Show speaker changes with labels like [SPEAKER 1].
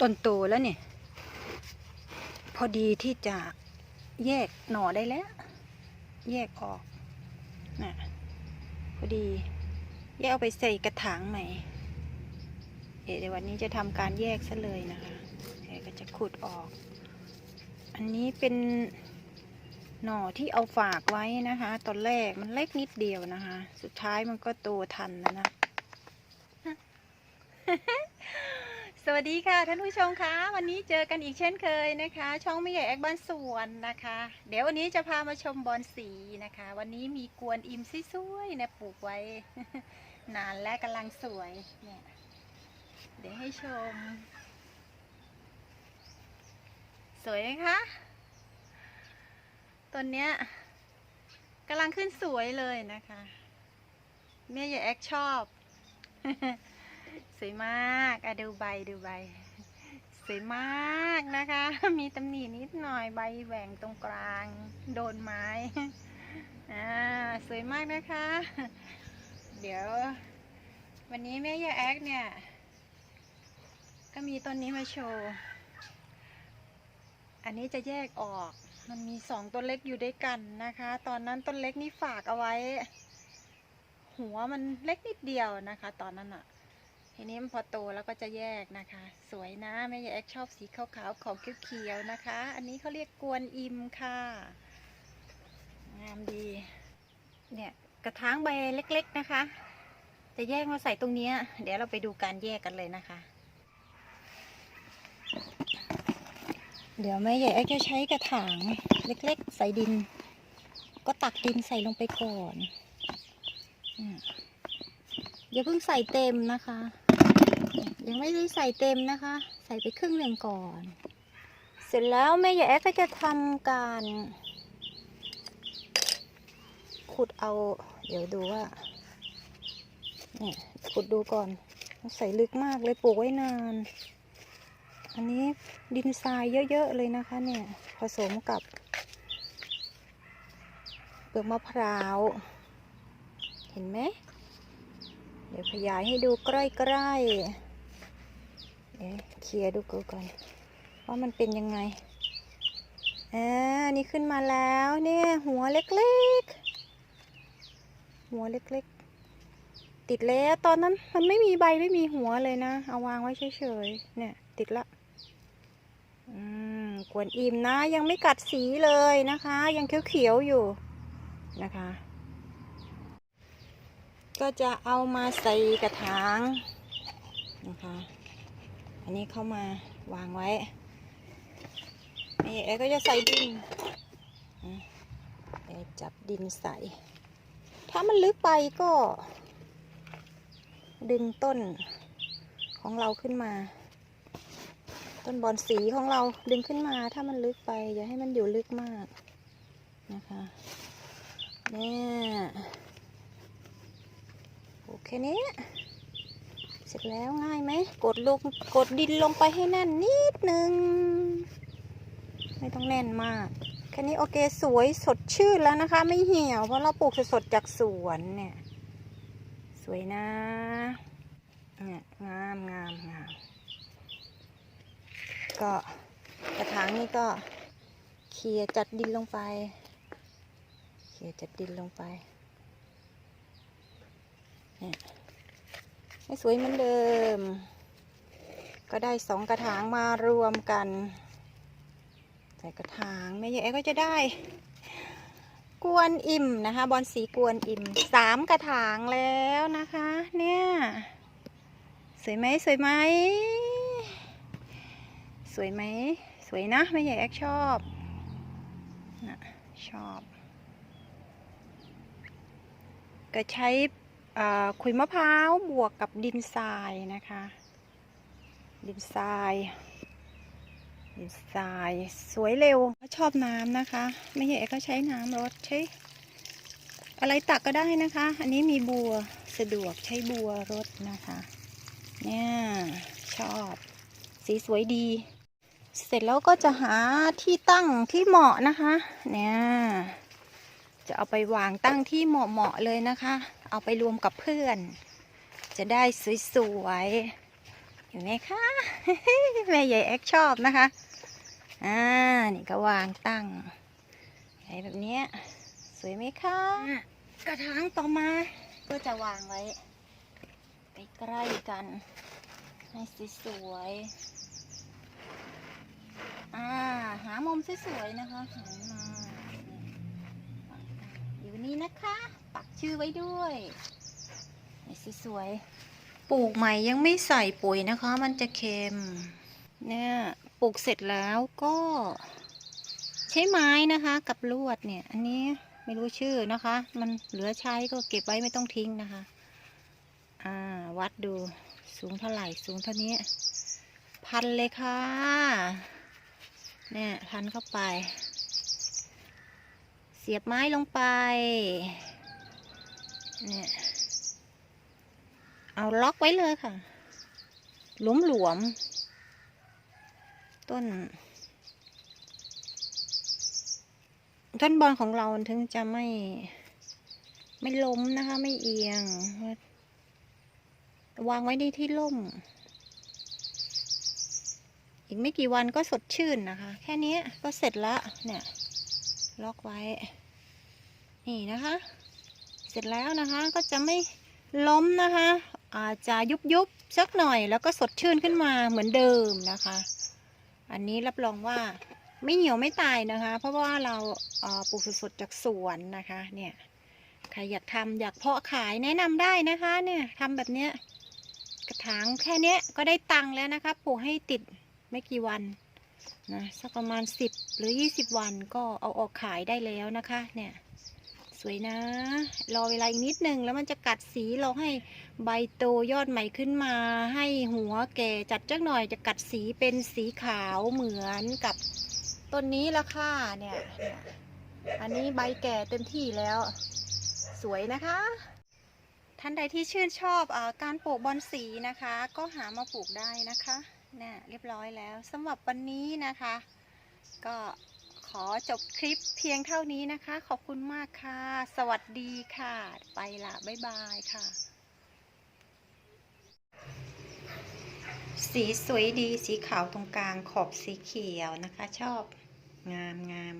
[SPEAKER 1] ต้นโตแล้วเนี่ย พอดีที่จะแยกหน่อได้แล้ว แยกออกนะพอดี แยกเอาไปใส่กระถางใหม่เอ๊ะเดี๋ยววันนี้จะทำการแยกซะเลยนะคะเอ๊ะก็จะขุดออก อันนี้เป็นหน่อที่เอาฝากไว้นะคะ ตอนแรกมันเล็กนิดเดียวนะคะ สุดท้ายมันก็โตทันแล้วนะ สวัสดีค่ะท่านผู้ชมคะวันนี้เจอกันอีกเช่นเคยนะคะ ช่องไม่ใหญ่แอกบ้านสวนนะคะ เดี๋ยววันนี้จะพามาชมบอนสีนะคะ วันนี้มีกวนอิมสวยๆนะปลูกไว้ นานและกำลังสวยเนี่ยเดี๋ยวให้ชม สวยไหมคะต้นเนี้ยกำลังขึ้นสวยเลยนะคะแม่ใหญ่แอกชอบ สวยมากอะดูใบดูใบ สวยมากนะคะ มีตำหนินิดหน่อยใบแหว่งตรงกลาง โดนไม้อ่าสวยมากนะคะ เดี๋ยว วันนี้แม่ยาแอคเนี่ย ก็มีต้นนี้มาโชว์ อันนี้จะแยกออก มันมีสองต้นเล็กอยู่ด้วยกันนะคะ ตอนนั้นต้นเล็กนี่ฝากเอาไว้ หัวมันเล็กนิดเดียวนะคะ ตอนนั้นอะ ทีนี้มันพอโตแล้วก็จะแยกนะคะ สวยนะแม่ยายแอกชอบสีขาวๆของเขียวๆนะคะ อันนี้เขาเรียกกวนอิมค่ะ งามดี เนี่ยกระถางใบเล็ก ๆนะคะ จะแยกมาใส่ตรงนี้เดี๋ยวเราไปดูการแยกกันเลยนะคะ เดี๋ยวแม่ใหญ่แอกจะใช้กระถางเล็ก ๆ ใส่ดิน ก็ตักดินใส่ลงไปก่อนอย่าเพิ่งใส่เต็มนะคะ ยังไม่ได้ใส่เต็มนะคะ ใส่ไปครึ่งหนึ่งก่อน เสร็จแล้วแม่ยายแอ๊กก็จะทำการ ขุดเอา เดี๋ยวดูว่าเนี่ยขุดดูก่อนใส่ลึกมากเลยปลูกไว้นาน อันนี้ดินทรายเยอะ ๆ เลยนะคะเนี่ย ผสมกับ เปลือกมะพร้าว เห็นไหม เดี๋ยวขยายให้ดูใกล้ ๆ เอ๊ะเคลียร์ดูก่อน ว่ามันเป็นยังไงอ่านี่ขึ้นมาแล้วเนี่ยหัวเล็กๆ หัวเล็กๆ ติดแล้วตอนนั้นมันไม่มีใบไม่มีหัวเลยนะ เอาวางไว้เฉยๆ เนี่ย ติดละ อืมกวนอิ่มนะ ยังไม่กัดสีเลยนะคะ ยังเขียวๆอยู่นะคะ ก็จะเอามาใส่กระถางนะคะ อันนี้เข้ามาวางไว้ นี่เอก็จะใส่ดินอะเอจับดินใส่ ถ้ามันลึกไปก็ ดึงต้นของเราขึ้นมา ต้นบอนสีของเราดึงขึ้นมา ถ้ามันลึกไป อย่าให้มันอยู่ลึกมากนะคะเนี่ยโอเคนี้ เสร็จแล้วง่ายไหมกดลงกดดินลงไปให้แน่นนิดนึง ไม่ต้องแน่นมาก แค่นี้โอเคสวยสดชื่นแล้วนะคะ ไม่เหี่ยวเพราะเราปลูกสดๆจากสวนเนี่ย สวยนะเนี่ยงามงามงามก็กระถางนี้ก็เคลียร์จัดดินลงไป เคลียร์จัดดินลงไปเนี่ย ให้สวยเหมือนเดิม ก็ได้สองกระถางมารวมกัน ใส่กระถางแม่ใหญ่ก็จะได้ กวนอิ่มนะคะ บอลสีกวนอิ่มสามกระถางแล้วนะคะ เนี่ย สวยไหมสวยไหมสวยไหมสวยนะแม่ใหญ่แอกชอบนะชอบ ก็ใช้ ขุยมะพร้าวบวกกับดินทรายนะคะ ดินทราย ดินทรายสวยเร็วชอบน้ำนะคะ ไม่ใช่ก็ใช้น้ำรดใช้อะไรตักก็ได้นะคะ อันนี้มีบัวสะดวกใช้บัวรดนะคะ เนี่ยชอบ สีสวยดี เสร็จแล้วก็จะหาที่ตั้งที่เหมาะนะคะ เนี่ยจะเอาไปวางตั้งที่เหมาะๆเลยนะคะ เอาไปรวมกับเพื่อน จะได้สวยๆเห็นไหมคะแม่ใหญ่แอคชอบนะคะอ่านี่ก็วางตั้งแบบนี้สวยไหมคะกระถางต่อมาก็จะวางไว้ใกล้ๆกัน ให้สวยๆอ่าหามุมสวยๆนะคะหันมาอยู่นี่นะคะ ชื่อไว้ด้วยสวยๆปลูกใหม่ยังไม่ใส่ปุ๋ยนะคะ มันจะเค็ม เนี่ยปลูกเสร็จแล้วก็ ใช้ไม้นะคะ กับลวดเนี่ย อันนี้ไม่รู้ชื่อนะคะ มันเหลือใช้ก็เก็บไว้ไม่ต้องทิ้งนะคะ อ่า วัดดูสูงเท่าไหร่สูงเท่านี้ พันเลยค่ะ เนี่ยพันเข้าไป เสียบไม้ลงไป เนี่ย เอาล็อกไว้เลยค่ะ หลวมหลวมๆต้น ต้นบอลของเราถึงจะไม่ ไม่ล้มนะคะ ไม่เอียง วางไว้ในที่ร่ม อีกไม่กี่วันก็สดชื่นนะคะ แค่นี้ก็เสร็จละเนี่ย ล็อกไว้ นี่นะคะ ร็จแล้วนะคะ ก็จะไม่ล้มนะคะ อาจจะยุบยุบๆสักหน่อยแล้วก็สดชื่นขึ้นมาเหมือนเดิมนะคะ อันนี้รับรองว่าไม่เหี่ยวไม่ตายนะคะ เพราะว่าเราเปลูกสดๆจากสวนนะคะเนี่ยใครอยากทำอยากเพาะขายแนะนำได้นะคะเนี่ยทำแบบเนี้ยกระถางแค่เนี้ยก็ได้ตังค์แล้วนะคะปลูกให้ติดไม่กี่วันนะสักประมาณ 10 หรือ 20 วันก็เอาออกขายได้แล้วนะคะเนี่ย สวยนะ รอเวลาอีกนิดนึงแล้วมันจะกัดสีเราให้ใบโตยอดใหม่ขึ้นมา ให้หัวแก่จัดจักหน่อยจะกัดสีเป็นสีขาวเหมือนกับต้นนี้ละค่ะเนี่ย อันนี้ใบแก่เต็มที่แล้ว สวยนะคะท่านใดที่ชื่นชอบอการปลูกบอนสีนะคะ ก็หามาปลูกได้นะคะเนี่ยเรียบร้อยแล้วสำหรับวันนี้นะคะ ก็ อจบคลิปเพียงเท่านี้นะคะ ขอบคุณมากค่ะ สวัสดีค่ะ ไปละบ๊ายบายค่ะ สีสวยดีสีขาวตรงกลางขอบสีเขียวนะคะ ชอบงามงาม